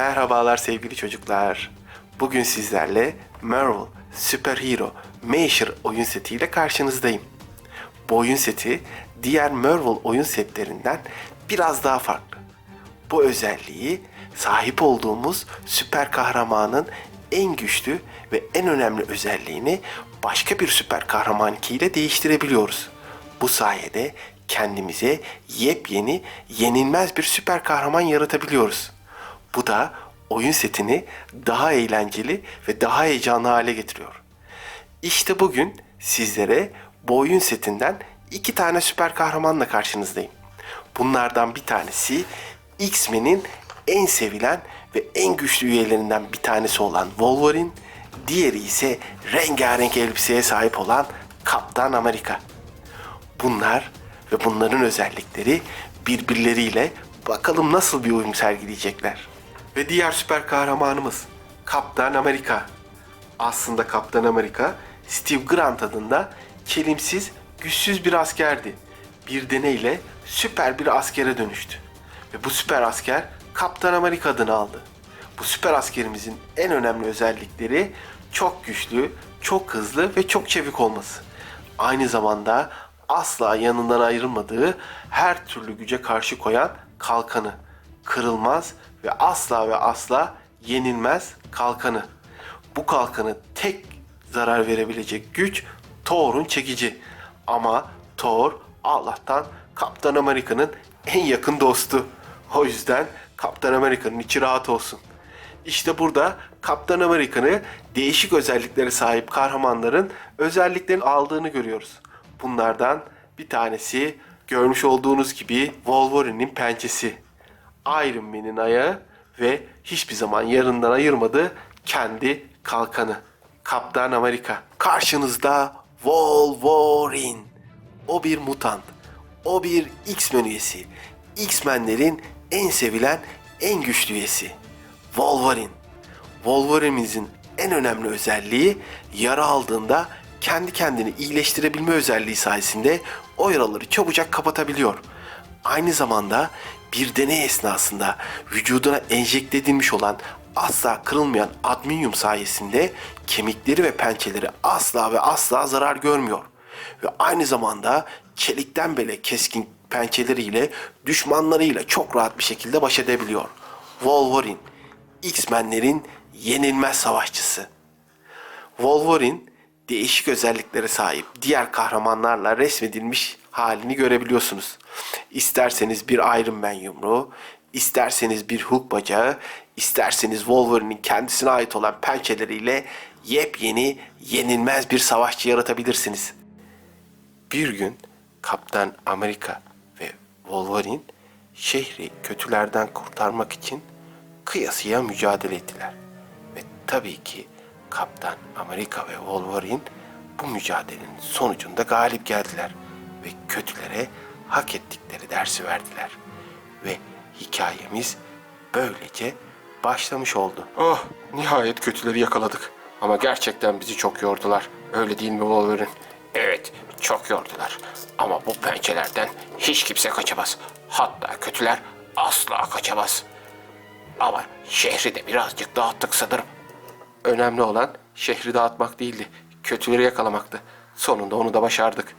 Merhabalar sevgili çocuklar. Bugün sizlerle Marvel Super Hero Measure oyun setiyle karşınızdayım. Bu oyun seti diğer Marvel oyun setlerinden biraz daha farklı. Bu özelliği sahip olduğumuz süper kahramanın en güçlü ve en önemli özelliğini başka bir süper kahraman ile değiştirebiliyoruz. Bu sayede kendimize yepyeni, yenilmez bir süper kahraman yaratabiliyoruz. Bu da oyun setini daha eğlenceli ve daha heyecanlı hale getiriyor. İşte bugün sizlere bu oyun setinden iki tane süper kahramanla karşınızdayım. Bunlardan bir tanesi X-Men'in en sevilen ve en güçlü üyelerinden bir tanesi olan Wolverine, diğeri ise rengarenk elbiseye sahip olan Kaptan Amerika. Bunlar ve bunların özellikleri birbirleriyle bakalım nasıl bir uyum sergileyecekler. Ve diğer süper kahramanımız Kaptan Amerika. Aslında Kaptan Amerika Steve Grant adında çelimsiz, güçsüz bir askerdi. Bir deneyle süper bir askere dönüştü. Ve bu süper asker Kaptan Amerika adını aldı. Bu süper askerimizin en önemli özellikleri çok güçlü, çok hızlı ve çok çevik olması. Aynı zamanda asla yanından ayrılmadığı her türlü güce karşı koyan kalkanı. Kırılmaz ve asla ve asla yenilmez kalkanı. Bu kalkanı tek zarar verebilecek güç Thor'un çekici. Ama Thor Allah'tan Kaptan Amerika'nın en yakın dostu. O yüzden Kaptan Amerika'nın içi rahat olsun. İşte burada Kaptan Amerika'nı değişik özelliklere sahip kahramanların özelliklerini aldığını görüyoruz. Bunlardan bir tanesi görmüş olduğunuz gibi Wolverine'in pençesi. Iron Man'in ayağı ve hiçbir zaman yarından ayırmadığı kendi kalkanı. Kaptan Amerika. Karşınızda Wolverine. O bir mutant. O bir X-Men üyesi. X-Men'lerin en sevilen, en güçlü üyesi. Wolverine. Wolverine'imizin en önemli özelliği yara aldığında kendi kendini iyileştirebilme özelliği sayesinde o yaraları çabucak kapatabiliyor. Aynı zamanda bir deney esnasında vücuduna enjekte edilmiş olan asla kırılmayan adminyum sayesinde kemikleri ve pençeleri asla ve asla zarar görmüyor. Ve aynı zamanda çelikten bile keskin pençeleriyle düşmanlarıyla çok rahat bir şekilde baş edebiliyor. Wolverine, X-Men'lerin yenilmez savaşçısı. Wolverine değişik özelliklere sahip diğer kahramanlarla resmedilmiş halini görebiliyorsunuz. İsterseniz bir Iron Man yumruğu, isterseniz bir Hulk bacağı, isterseniz Wolverine'in kendisine ait olan pençeleriyle yepyeni, yenilmez bir savaşçı yaratabilirsiniz. Bir gün Kaptan Amerika ve Wolverine şehri kötülerden kurtarmak için kıyasıya mücadele ettiler. Ve tabii ki Kaptan Amerika ve Wolverine bu mücadelenin sonucunda galip geldiler ve kötülere hak ettikleri dersi verdiler. Ve hikayemiz böylece başlamış oldu. Oh, nihayet kötüleri yakaladık. Ama gerçekten bizi çok yordular. Öyle değil mi Wolverine? Evet, çok yordular. Ama bu pençelerden hiç kimse kaçamaz. Hatta kötüler asla kaçamaz. Ama şehri de birazcık dağıttık sanırım. Önemli olan şehri dağıtmak değildi. Kötüleri yakalamaktı. Sonunda onu da başardık.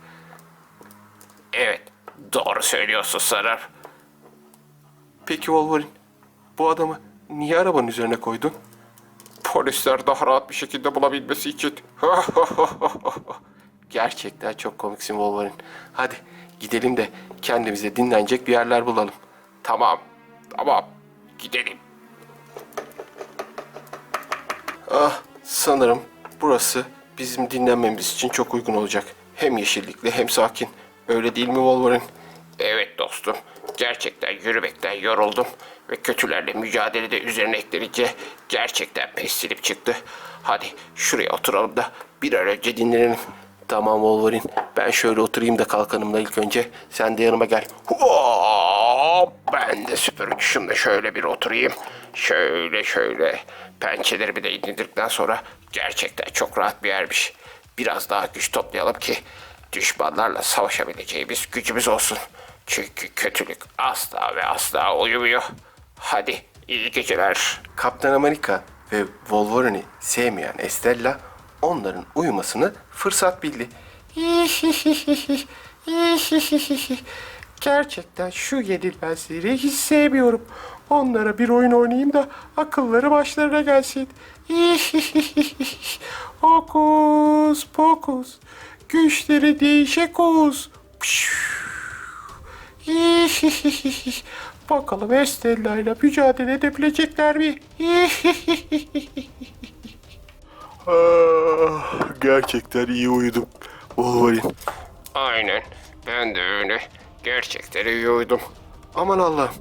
Evet, doğru söylüyorsun sanırım. Peki Wolverine, bu adamı niye arabanın üzerine koydun? Polisler daha rahat bir şekilde bulabilmesi için. Gerçekten çok komiksin Wolverine. Hadi gidelim de kendimize dinlenecek bir yerler bulalım. tamam, tamam. Gidelim. Ah, sanırım burası bizim dinlenmemiz için çok uygun olacak. Hem yeşillikli hem sakin. Öyle değil mi Wolverine? Evet dostum, gerçekten yürümekten yoruldum ve kötülerle mücadelede üzerine eklenince gerçekten pestilip çıktı. Hadi şuraya oturalım da bir an önce dinlenelim. Tamam Wolverine. Ben şöyle oturayım da kalkanımla ilk önce. Sen de yanıma gel. Hop, ben de süper uçuşumda şöyle bir oturayım. Şöyle şöyle. Pençelerimi de indirdikten sonra gerçekten çok rahat bir yermiş. Biraz daha güç toplayalım ki düşmanlarla savaşabileceğimiz gücümüz olsun. Çünkü kötülük asla ve asla uyumuyor. Hadi İyi geceler. Kaptan Amerika ve Wolverine'i sevmeyen Estella onların uyumasını fırsat bildi. Gerçekten şu yenilmezleri hiç sevmiyorum. Onlara bir oyun oynayayım da akılları başlarına gelsin. Hokus pokus. Güçleri değişik oğuz. Bakalım Estella ile mücadele edebilecekler mi? Ah, gerçekten iyi uyudum. Wolverine. Aynen. Ben de öyle. Gerçekten iyi uyudum. Aman Allah'ım.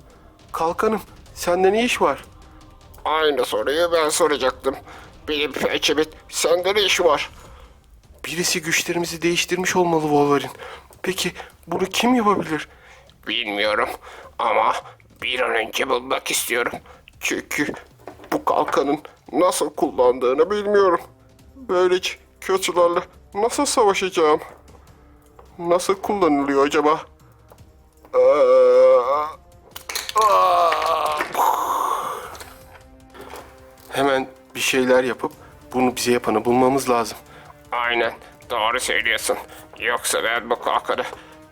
Kalkanım. Sende ne iş var? Aynı soruyu ben soracaktım. Benim pençemin sende ne işi var? Birisi güçlerimizi değiştirmiş olmalı Wolverine. Peki bunu kim yapabilir? Bilmiyorum ama bir an önce bulmak istiyorum. Çünkü bu kalkanın nasıl kullandığını bilmiyorum. Böylece kötülerle nasıl savaşacağım? Nasıl kullanılıyor acaba? Hemen bir şeyler yapıp bunu bize yapanı bulmamız lazım. Aynen doğru söylüyorsun. Yoksa ben bu kalkanı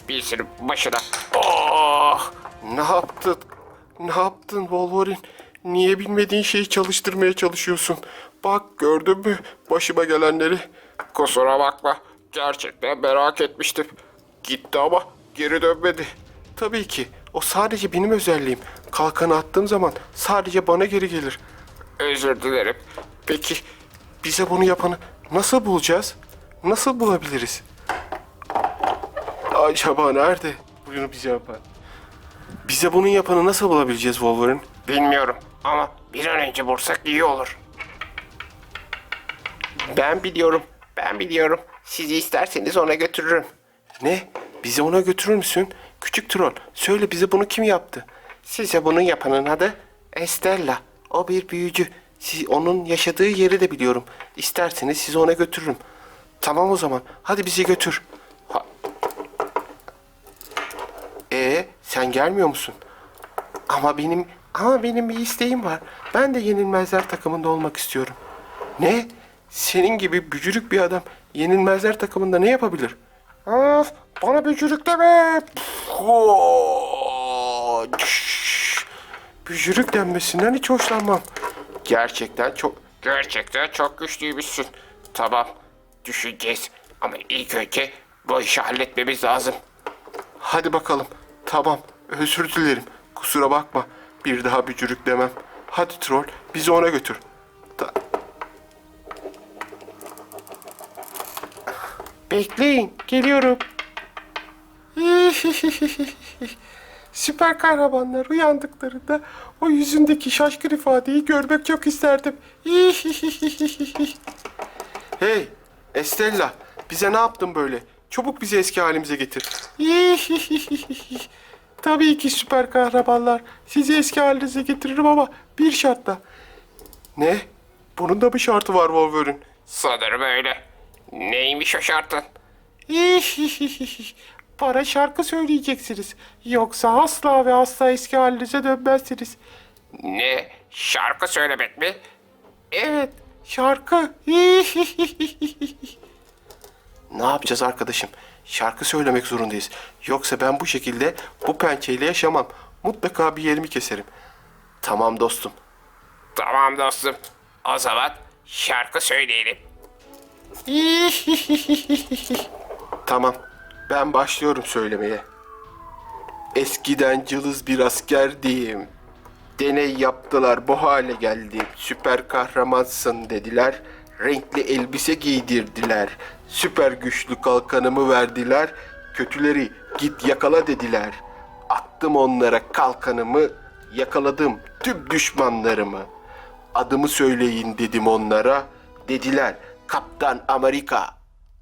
birisinin başına... Oh! Ne yaptın? Ne yaptın Wolverine? Niye bilmediğin şeyi çalıştırmaya çalışıyorsun? Bak gördün mü başıma gelenleri? Kusura bakma. Gerçekten merak etmiştim. Gitti ama geri dönmedi. Tabii ki. O sadece benim özelliğim. Kalkanı attığım zaman sadece bana geri gelir. Özür dilerim. Peki bize bunu yapanı nasıl bulacağız? Nasıl bulabiliriz? Acaba nerede bunu bize yapan? Bize bunun yapanı nasıl bulabileceğiz Wolverine? Bilmiyorum ama bir an önce bulsak iyi olur. Ben biliyorum. Ben biliyorum. Sizi isterseniz ona götürürüm. Ne? Bizi ona götürür müsün? Küçük troll, söyle bize bunu kim yaptı? Size bunu yapanın adı Estella. O bir büyücü. Siz, onun yaşadığı yeri de biliyorum. İsterseniz sizi ona götürürüm. Tamam o zaman. Hadi bizi götür. Ha. Ee, sen gelmiyor musun? Ama benim ama benim bir isteğim var. Ben de yenilmezler takımında olmak istiyorum. Ne? Senin gibi bücürük bir adam yenilmezler takımında ne yapabilir? Of, bana bücürük deme. Bücürük denmesinden hiç hoşlanmam. Gerçekten çok... Gerçekten çok güçlüymüşsün. Tamam. Düşüneceğiz. Ama ilk önce bu işi halletmemiz lazım. Hadi bakalım. Tamam. Özür dilerim. Kusura bakma. Bir daha bücürük demem. Hadi troll bizi ona götür. Ta- Bekleyin. Geliyorum. Süper kahramanlar uyandıklarında o yüzündeki şaşkın ifadeyi görmek çok isterdim. hey Estella bize ne yaptın böyle? Çabuk bizi eski halimize getir. Tabii ki süper kahramanlar. Sizi eski halinize getiririm ama bir şartla. Ne? Bunun da bir şartı var Wolverine. Sanırım öyle. Neymiş o şartın? Bana şarkı söyleyeceksiniz. Yoksa asla ve asla eski halinize dönmezsiniz. Ne? Şarkı söylemek mi? Evet, şarkı. ne yapacağız arkadaşım? Şarkı söylemek zorundayız. Yoksa ben bu şekilde bu pençeyle yaşamam. Mutlaka bir yerimi keserim. Tamam dostum. Tamam dostum. O zaman şarkı söyleyelim. Tamam. Ben başlıyorum söylemeye. Eskiden cılız bir askerdim. Deney yaptılar bu hale geldim. Süper kahramansın dediler. Renkli elbise giydirdiler. Süper güçlü kalkanımı verdiler. Kötüleri git yakala dediler. Attım onlara kalkanımı. Yakaladım tüm düşmanlarımı. Adımı söyleyin dedim onlara. Dediler Kaptan Amerika.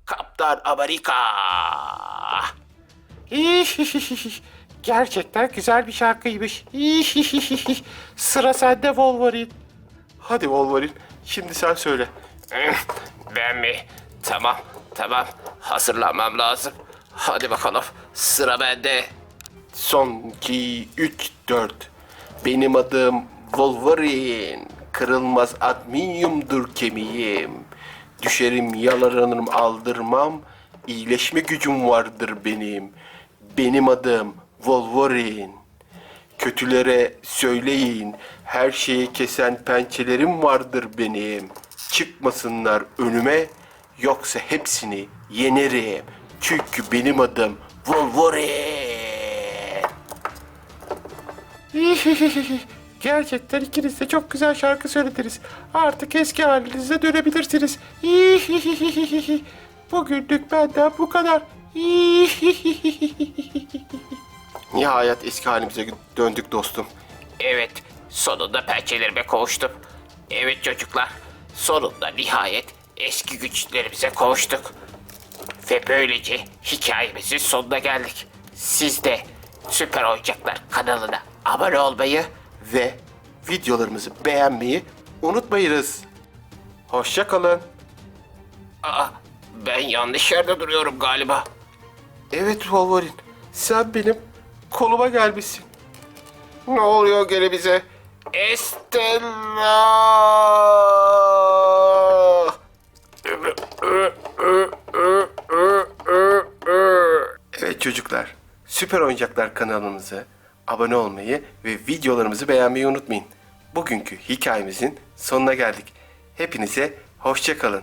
Kaptan Amerika. Gerçekten güzel bir şarkıymış. Sıra sende Wolverine. Hadi Wolverine, şimdi sen söyle. Ben mi? Tamam, tamam. Hazırlanmam lazım. Hadi bakalım. Sıra bende. Son 2, 3, 4. Benim adım Wolverine. Kırılmaz adminyumdur kemiğim. Düşerim yalanırım aldırmam. İyileşme gücüm vardır benim. Benim adım Wolverine. Kötülere söyleyin, her şeyi kesen pençelerim vardır benim. Çıkmasınlar önüme, yoksa hepsini yenerim. Çünkü benim adım Wolverine. Gerçekten ikiniz de çok güzel şarkı söylediniz. Artık eski halinize dönebilirsiniz. Bugünlük benden bu kadar. Nihayet eski halimize döndük dostum. Evet, sonunda pençelerime kavuştum. Evet çocuklar, sonunda nihayet eski güçlerimize kavuştuk. Ve böylece hikayemizin sonuna geldik. Siz de Süper Oyuncaklar kanalına abone olmayı Ve videolarımızı beğenmeyi unutmayınız. Hoşça kalın. Aa, ben yanlış yerde duruyorum galiba. Evet Wolverine, sen benim koluma gelmişsin. Ne oluyor gene bize? Estella! Evet çocuklar, Süper Oyuncaklar kanalımıza abone olmayı ve videolarımızı beğenmeyi unutmayın. Bugünkü hikayemizin sonuna geldik. Hepinize hoşça kalın.